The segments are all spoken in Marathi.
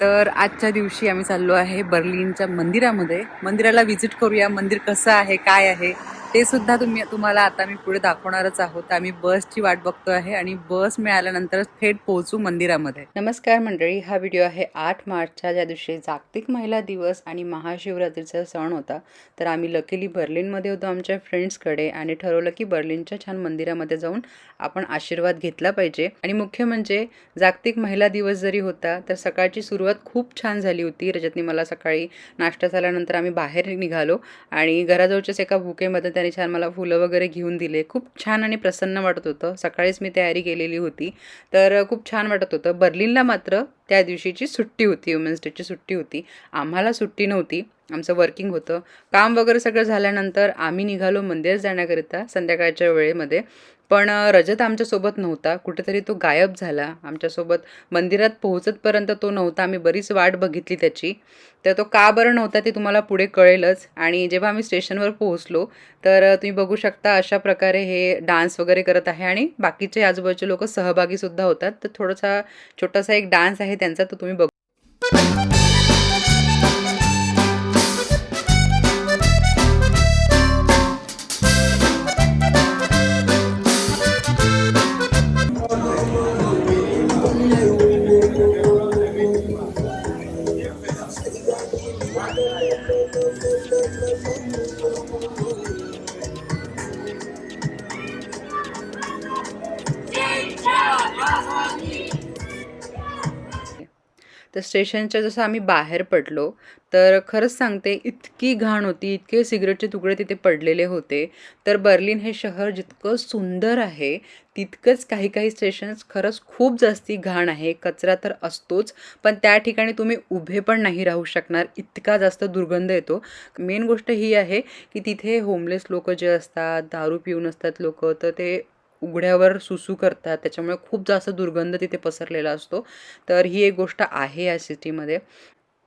तर आजच्या दिवशी आम्ही चाललो आहे बर्लिनच्या मंदिरामध्ये. मंदिराला व्हिजिट करूया. मंदिर कसं आहे? काय आहे? ते सुद्धा तुम्ही तुम्हाला आता मी पुढे दाखवणारच आहोत. आम्ही बसची वाट बघतो आहे आणि बस मिळाल्यानंतर थेट पोहोचू मंदिरामध्ये. नमस्कार मंडळी हा व्हिडिओ आहे आठ मार्चच्या ज्या दिवशी जागतिक महिला दिवस आणि महाशिवरात्रीचा सण होता तर आम्ही लकीली बर्लिनमध्ये होतो आमच्या फ्रेंड्सकडे आणि ठरवलं की बर्लिनच्या छान मंदिरामध्ये जाऊन आपण आशीर्वाद घेतला पाहिजे. आणि मुख्य म्हणजे जागतिक महिला दिवस जरी होता तर सकाळची सुरुवात खूप छान झाली होती. रजतनी मला सकाळी नाश्ता झाल्यानंतर आम्ही बाहेर निघालो आणि घराजवळच्याच एका बुकेमध्ये त्याने छान मला फुलं वगैरे घेऊन दिले. खूप छान आणि प्रसन्न वाटत होतं. सकाळीच मी तयारी केलेली होती. तर खूप छान वाटत होतं. बर्लिनला मात्र त्या दिवशीची सुट्टी होती. वुमेन्स डेची सुट्टी होती. आम्हाला सुट्टी नव्हती. आमचं वर्किंग होतं. काम वगैरे सगळं झाल्यानंतर आम्ही निघालो मंदिर जाण्याकरिता संध्याकाळच्या वेळेमध्ये. पण रजत आमच्यासोबत नव्हता. कुठेतरी तो गायब झाला. आमच्यासोबत मंदिरात पोहोचतपर्यंत तो नव्हता. आम्ही बरीच वाट बघितली त्याची. तर तो का बरं नव्हता ते तुम्हाला पुढे कळेलच. आणि जेव्हा आम्ही स्टेशनवर पोहोचलो तर तुम्ही बघू शकता अशा प्रकारे हे डान्स वगैरे करत आहे. आणि बाकीचे आजूबाजूचे लोक सहभागीसुद्धा होतात. तर थोडासा छोटासा एक डान्स आहे त्यांचा तो तुम्ही बघू Thank you. तर स्टेशनच्या जसं आम्ही बाहेर पडलो तर खरंच सांगते इतकी घाण होती इतके सिगरेटचे तुकडे तिथे पडलेले होते. तर बर्लिन हे शहर जितकं सुंदर आहे तितकंच काही काही स्टेशन्स खरंच खूप जास्ती घाण आहे कचरा तर असतोच पण त्या ठिकाणी तुम्ही उभे पण नाही राहू शकणार इतका जास्त दुर्गंध येतो. मेन गोष्ट ही आहे की तिथे होमलेस लोक जे असतात दारू पिऊन असतात लोक तर ते उघड्यावर सुसू करतात त्याच्यामुळे खूप जास्त दुर्गंध तिथे पसरलेला असतो. तर ही एक गोष्ट आहे या सिटीमध्ये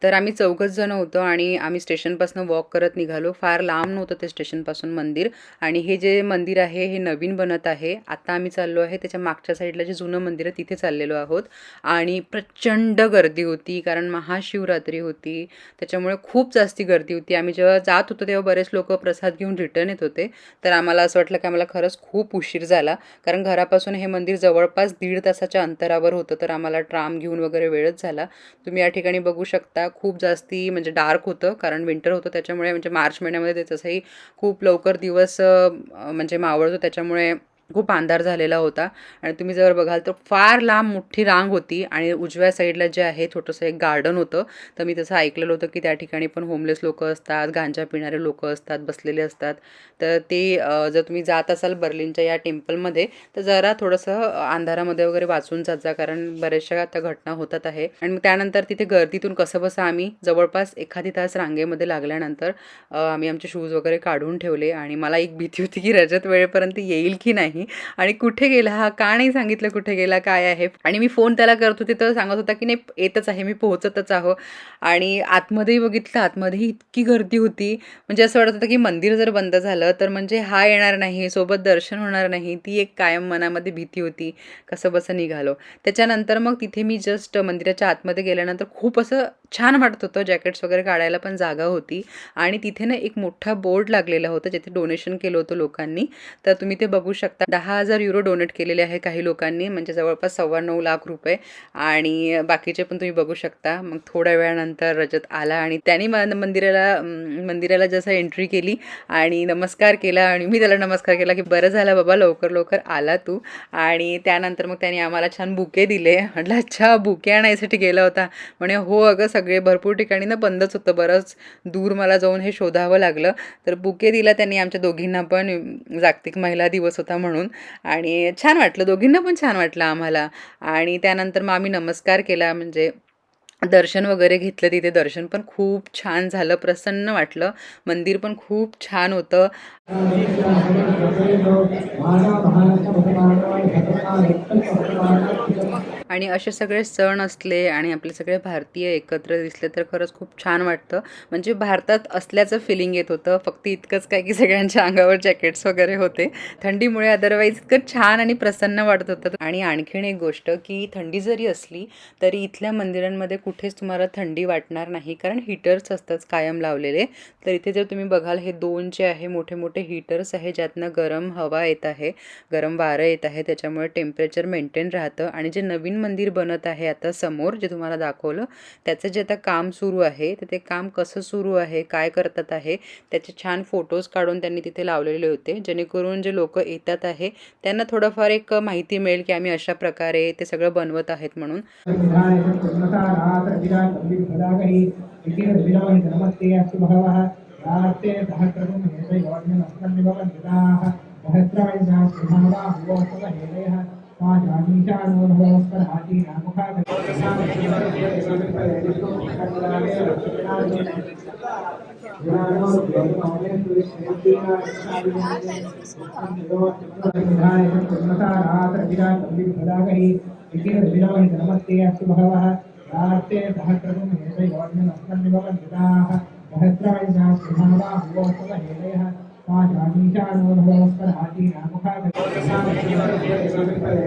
तर आम्ही चौघच जण होतो आणि आम्ही स्टेशनपासून वॉक करत निघालो. फार लांब नव्हतं ते स्टेशनपासून मंदिर. आणि हे जे मंदिर आहे हे नवीन बनत आहे. आता आम्ही चाललो आहे त्याच्या मागच्या साईडला जे जुनं मंदिर आहे तिथे चाललेलो आहोत. आणि प्रचंड गर्दी होती कारण महाशिवरात्री होती. त्याच्यामुळे खूप जास्ती गर्दी होती. आम्ही जेव्हा जात होतो तेव्हा बरेच लोक प्रसाद घेऊन रिटर्न येत होते. तर आम्हाला असं वाटलं की आम्हाला खरंच खूप उशीर झाला. कारण घरापासून हे मंदिर जवळपास दीड तासाच्या अंतरावर होतं. तर आम्हाला ट्राम घेऊन वगैरे वेळच झाला. तुम्ही या ठिकाणी बघू शकता खूप जास्ती म्हणजे डार्क होतं कारण विंटर होतं त्याच्यामुळे म्हणजे मार्च महिन्यामध्ये ते तसंही खूप लवकर दिवस म्हणजे मावळतो त्याच्यामुळे खूप अंधार झालेला होता. आणि तुम्ही जर बघाल तर फार लांब मोठी रांग होती आणि उजव्या साईडला जे आहे छोटंसं एक गार्डन होतं. तर मी तसं ऐकलेलं होतं की त्या ठिकाणी पण होमलेस लोक असतात गांजा पिणारे लोक असतात बसलेले असतात. तर ते जर तुम्ही जात असाल बर्लिनच्या या टेम्पलमध्ये तर जरा थोडंसं अंधारामध्ये वगैरे वाचून जात जा कारण बऱ्याचशा त्या घटना होतात आहे. आणि मग त्यानंतर तिथे गर्दीतून कसं बसं आम्ही जवळपास एखादी तास रांगेमध्ये लागल्यानंतर आम्ही आमचे शूज वगैरे काढून ठेवले आणि मला एक भीती होती की रजत वेळेपर्यंत येईल की नाही. आणि कुठे गेला? हा का नाही सांगितलं कुठे गेला? काय आहे? आणि मी फोन त्याला करत होते तर सांगत होता की नाही येतच आहे मी पोहोचतच आहो. आणि आतमध्येही बघितलं आतमध्येही इतकी गर्दी होती. म्हणजे असं वाटत होतं की मंदिर जर बंद झालं तर म्हणजे हा येणार नाही सोबत दर्शन होणार नाही ती एक कायम मनामध्ये भीती होती कसं बसं निघालो. त्याच्यानंतर मग तिथे मी जस्ट मंदिराच्या आतमध्ये गेल्यानंतर खूप असं छान वाटत होतं. जॅकेट्स वगैरे काढायला पण जागा होती. आणि तिथे ना एक मोठा बोर्ड लागलेला होता जिथे डोनेशन केलं होतं लोकांनी. तर तुम्ही ते बघू शकता. दहा हजार युरो डोनेट केलेले आहे काही लोकांनी. म्हणजे जवळपास सव्वा नऊ लाख रुपये. आणि बाकीचे पण तुम्ही बघू शकता. मग थोड्या वेळानंतर रजत आला आणि त्यांनी मंदिराला मंदिराला जसं एंट्री केली आणि नमस्कार केला आणि मी त्याला नमस्कार केला की बरं झालं बाबा लवकर लवकर आला तू. आणि त्यानंतर मग त्यांनी आम्हाला छान बुके दिले. म्हटलं अच्छा बुके आणायसाठी गेला होता. म्हणे हो अगं सगळं सगळे भरपूर ठिकाणी ना बंदच होतं. बरंच दूर मला जाऊन हे शोधावं लागलं. तर बुके दिला त्यांनी आमच्या दोघींना पण जागतिक महिला दिवस होता म्हणून. आणि छान वाटलं. दोघींना पण छान वाटलं आम्हाला. आणि त्यानंतर मग आम्ही नमस्कार केला. म्हणजे दर्शन वगैरे घेतलं तिथे. दर्शन पण खूप छान झालं. प्रसन्न वाटलं. मंदिर पण खूप छान होतं. आणि असे सगळे सण असले आणि आपले सगळे भारतीय एकत्र दिसले तर खरंच खूप छान वाटतं. म्हणजे भारतात असल्याचं फिलिंग येत होतं. फक्त इतकंच काय की सगळ्यांच्या अंगावर जॅकेट्स वगैरे होते. थंडीमुळे अदरवाईज इतकं छान आणि प्रसन्न वाटत होतं. आणि आणखीन एक गोष्ट की थंडी जरी असली तरी इथल्या मंदिरांमध्ये कुठेच तुम्हाला थंडी वाटणार नाही. कारण हीटर्स असतात कायम लावलेले. तर इथे जर तुम्ही बघाल हे दोन जे आहे मोठे मोठे हीटर्स आहे ज्यातनं गरम हवा येत आहे गरम वारं येत आहे त्याच्यामुळे टेम्परेचर मेंटेन राहतं. आणि जे नवीन मंदिर बनत आहे आता समोर जे तुम्हाला दाखवलं. त्याचं जे आता काम सुरू आहे तर ते काम कसं सुरू आहे काय करतात आहे त्याचे छान फोटोज काढून त्यांनी तिथे लावलेले होते. जेणेकरून जे लोक येतात आहे त्यांना थोडंफार एक माहिती मिळेल की आम्ही अशा प्रकारे ते सगळं बनवत आहेत म्हणून. रात्रे सुभावा नमस्ते अस्तु बहवः रात्रे सहस्रकं हेतयोर्मिनस्मन्निभवन्विताः सहस्रायिना सुभावा भुवोत्तमहेतयः सा जानीशानो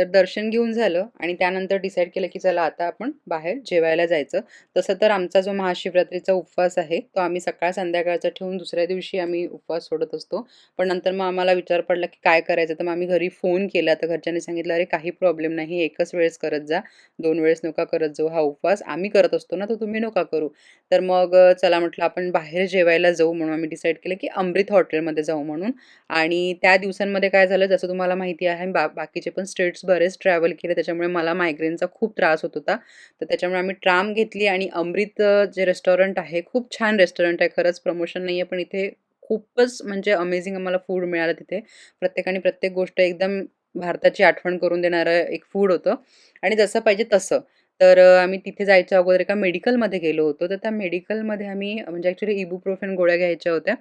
तर दर्शन घेऊन झालं आणि त्यानंतर डिसाईड केलं की चला आता आपण बाहेर जेवायला जायचं. तसं तर आमचा जो महाशिवरात्रीचा उपवास आहे तो आम्ही सकाळ संध्याकाळचा ठेवून दुसऱ्या दिवशी आम्ही उपवास सोडत असतो. पण नंतर मग आम्हाला विचार पडला की काय करायचं? तर मग आम्ही घरी फोन केला. तर घरच्यांनी सांगितलं अरे काही प्रॉब्लेम नाही. एकच वेळेस करत जा. दोन वेळेस नका करत जाऊ. हा उपवास आम्ही करत असतो ना तर तुम्ही नका करू. तर मग चला म्हटलं आपण बाहेर जेवायला जाऊ. म्हणून आम्ही डिसाईड केलं की अमृत हॉटेलमध्ये जाऊ म्हणून. आणि त्या दिवसांमध्ये काय झालं? जसं तुम्हाला माहिती आहे बा बाकीचे पण स्टेट्स बरेच ट्रॅव्हल केले. त्याच्यामुळे मला मायग्रेनचा खूप त्रास होत होता. तर त्याच्यामुळे आम्ही ट्राम घेतली आणि अमृत जे रेस्टॉरंट आहे खूप छान रेस्टॉरंट आहे. खरंच प्रमोशन नाही आहे पण इथे खूपच म्हणजे अमेझिंग आम्हाला फूड मिळालं तिथे. प्रत्येकाने प्रत्येक गोष्ट एकदम भारताची आठवण करून देणारं एक फूड होतं. आणि जसं पाहिजे तसं. तर आम्ही तिथे जायच्या अगोदर एका मेडिकलमध्ये गेलो होतो. तर त्या मेडिकलमध्ये आम्ही म्हणजे ॲक्च्युली इबुप्रोफेन गोळ्या घ्यायच्या होत्या.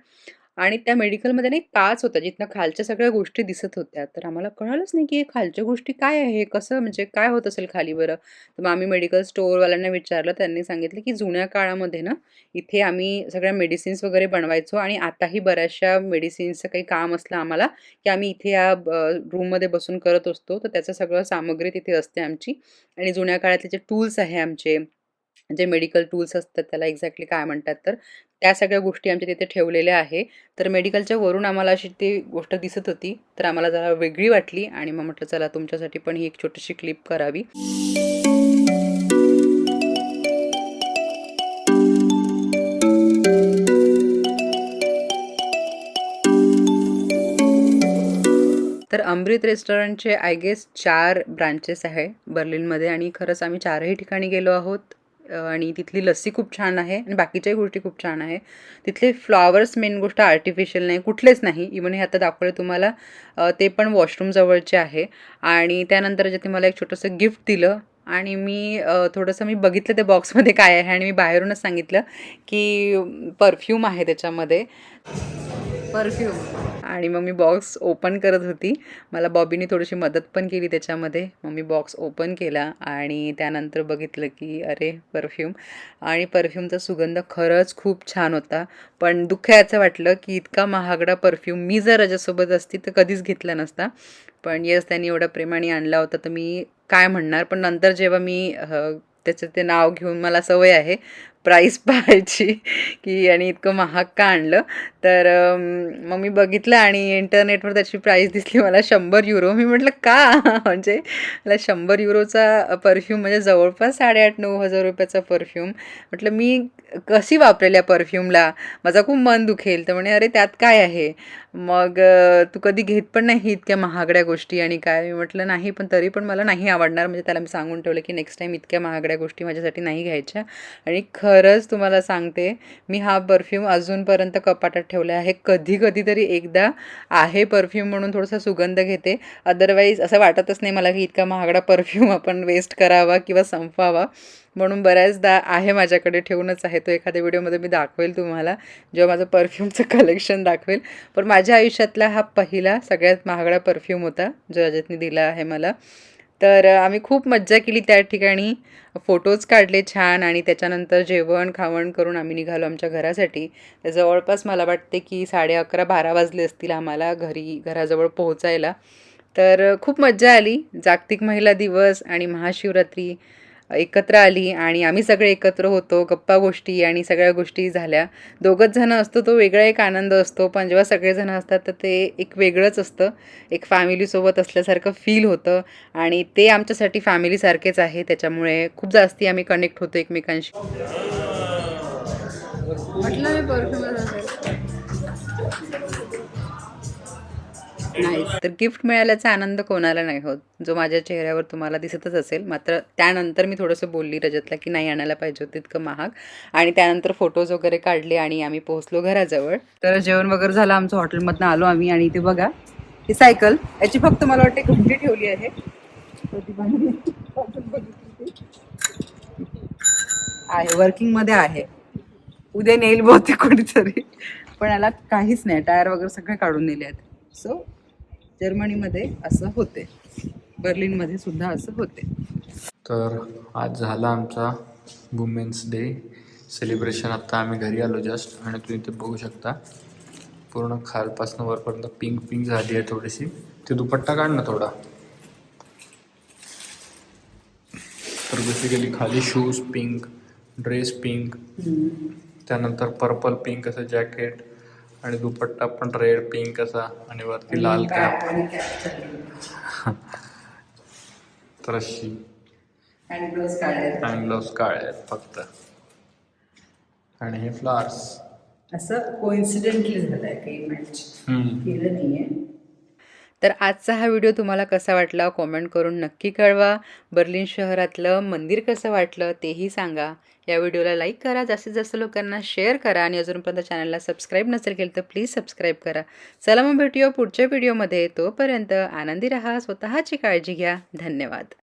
आणि त्या मेडिकलमध्ये ना एक काच होता जिथनं खालच्या सगळ्या गोष्टी दिसत होत्या. तर आम्हाला कळालंच नाही की हे खालच्या गोष्टी काय आहे कसं म्हणजे काय होत असेल खाली बरं? तर मग आम्ही मेडिकल स्टोअरवाल्यांना विचारलं त्यांनी सांगितलं की जुन्या काळामध्ये ना इथे आम्ही सगळ्या मेडिसिन्स वगैरे बनवायचो आणि आताही बऱ्याचशा मेडिसिन्सचं काही काम असलं आम्हाला की आम्ही इथे या रूममध्ये बसून करत असतो. तर त्याचं सगळं सामग्री तिथे असते आमची. आणि जुन्या काळातले जे टूल्स आहे आमचे जे मेडिकल टूल्स असतात त्याला एक्झॅक्टली काय म्हणतात तर त्या सगळ्या गोष्टी आमच्या तिथे ठेवलेल्या आहे. तर मेडिकलच्या वरून आम्हाला अशी ती गोष्ट दिसत होती. तर आम्हाला जरा वेगळी वाटली आणि मग म्हटलं चला तुमच्यासाठी पण ही एक छोटीशी क्लिप करावी. तर अमृत रेस्टॉरंटचे आय गेस चार ब्रांचेस आहे बर्लिनमध्ये आणि खरंच आम्ही चारही ठिकाणी गेलो आहोत. आणि तिथली लस्सी खूप छान आहे आणि बाकीच्याही गोष्टी खूप छान आहे. तिथले फ्लॉवर्स मेन गोष्ट आर्टिफिशियल नाही कुठलेच नाही. इवन हे आता दाखवलं तुम्हाला ते पण वॉशरूम जवळचे आहे. आणि त्यानंतर जे ते मला एक छोटंसं गिफ्ट दिलं आणि मी थोडंसं मी बघितलं ते बॉक्समध्ये काय आहे आणि मी बाहेरूनच सांगितलं की परफ्यूम आहे त्याच्यामध्ये. परफ्यूम. आणि मग मी बॉक्स ओपन करत होती. मला बॉबीने थोडीशी मदत पण केली त्याच्यामध्ये. मग मी बॉक्स ओपन केला आणि त्यानंतर बघितलं की अरे परफ्यूम आणि परफ्यूमचा सुगंध खरंच खूप छान होता. पण दुःख याचं वाटलं की इतका महागडा परफ्यूम मी जर रजासोबत असती तर कधीच घेतला नसता. पण येस त्यांनी एवढा प्रेमाने आणला होता तर मी काय म्हणणार? पण नंतर जेव्हा मी त्याचं ते नाव घेऊन मला सवय आहे प्राईस पाहायची की आणि इतकं महाग का आणलं. तर मग मी बघितलं आणि इंटरनेटवर त्याची प्राईस दिसली मला शंभर युरो मी म्हटलं का? म्हणजे मला शंभर युरोचा परफ्यूम म्हणजे जवळपास साडेआठ नऊ हजार रुपयाचा परफ्यूम म्हटलं मी कशी वापरेल या परफ्यूमला माझा खूप मन दुखेल. तर म्हणे अरे त्यात काय आहे? मग तू कधी घेत पण नाही इतक्या महागड्या गोष्टी आणि काय? मी म्हटलं नाही पण तरी पण मला नाही आवडणार. म्हणजे त्याला मी सांगून ठेवलं की नेक्स्ट टाईम इतक्या महागड्या गोष्टी माझ्यासाठी नाही घ्यायच्या. आणि खरंच तुम्हाला सांगते मी हा परफ्यूम अजूनपर्यंत कपाटात ठेवला आहे. कधी कधीतरी एकदा आहे परफ्यूम म्हणून थोडासा सुगंध घेते. अदरवाईज असं वाटतच नाही मला की इतका महागडा परफ्यूम आपण वेस्ट करावा किंवा संपवावा. म्हणून बऱ्याचदा आहे माझ्याकडे ठेवूनच आहे. तो एखाद्या व्हिडिओमध्ये मी दाखवेल तुम्हाला जेव्हा माझं परफ्यूमचं कलेक्शन दाखवेल. पण माझ्या आयुष्यातला हा पहिला सगळ्यात महागडा परफ्यूम होता जो रजतने दिला आहे मला. तर आम्ही खूप मज्जा केली त्या ठिकाणी. फोटोज काढले छान आणि त्याच्यानंतर जेवण खावण करून आम्ही निघालो आमच्या घरासाठी. तर जवळपास मला वाटते की साडे अकरा बारा वाजले असतील आम्हाला घरी घराजवळ पोहोचायला. तर खूप मज्जा आली. जागतिक महिला दिवस आणि महाशिवरात्री. एकत्र आली आणि आम्ही सगळे एकत्र होतो गप्पा गोष्टी आणि सगळ्या गोष्टी झाल्या. दोघंच जण असतो तो वेगळा एक आनंद असतो. पण जेव्हा सगळेजण असतात तर ते एक वेगळंच असतं. एक फॅमिलीसोबत असल्यासारखं फील होतं. आणि ते आमच्यासाठी फॅमिलीसारखेच आहे. त्याच्यामुळे खूप जास्ती आम्ही कनेक्ट होतो एकमेकांशी. म्हटलं मी नाही तर गिफ्ट मिळाल्याचा आनंद कोणाला नाही होत. जो माझ्या चेहऱ्यावर तुम्हाला दिसतच असेल मात्र त्यानंतर मी थोडंसं बोलली रजतला की नाही आणायला पाहिजे होतं इतकं महाग. आणि त्यानंतर फोटोज वगैरे काढले आणि आम्ही पोहोचलो घराजवळ. तर जेवण वगैरे झालं आमचं हॉटेलमधनं आलो आम्ही आणि इथे बघा ही सायकल याची फक्त मला वाटते घंटी ठेवली आहे. आहे वर्किंगमध्ये आहे. उद्या नेईल बहुतेक कोणीतरी. पण याला काहीच नाही टायर वगैरे सगळे काढून नेले आहेत. सो जर्मनीमध्ये असं होते. बर्लिनमध्ये सुद्धा असं होते. तर आज झाला आमचा वुमेन्स डे सेलिब्रेशन आत्ता आम्ही घरी आलो जस्ट आणि तुम्ही इथे बघू शकता. पूर्ण खालपासून वरपर्यंत पिंक पिंक झाली आहे थोडीशी. ते दुपट्टा काढ ना थोडा. तर बेसिकली खाली शूज पिंक ड्रेस पिंक त्यानंतर पर्पल पिंक असं जॅकेट आणि दुपट्टा पण रेड पिंक असा आणि वरती लाल कॅप तर अशी. हँड ग्लोव्स काळे आहेत. फक्त. आणि हे फ्लावर्स असं कोइन्सिडेंटली झालं आहे काही मॅच केलं नाही आहे तर आजचा हा व्हिडिओ तुम्हाला कसा वाटला कॉमेंट करून नक्की कळवा. बर्लिन शहरातलं मंदिर कसं वाटलं तेही सांगा. या व्हिडिओला लाईक करा जास्तीत जास्त लोकांना शेअर करा आणि अजूनपर्यंत चॅनलला सबस्क्राईब नसेल केलं तर प्लीज सबस्क्राईब करा. चला मग भेटूया पुढच्या व्हिडिओमध्ये. तोपर्यंत आनंदी रहा स्वतःची काळजी घ्या. धन्यवाद.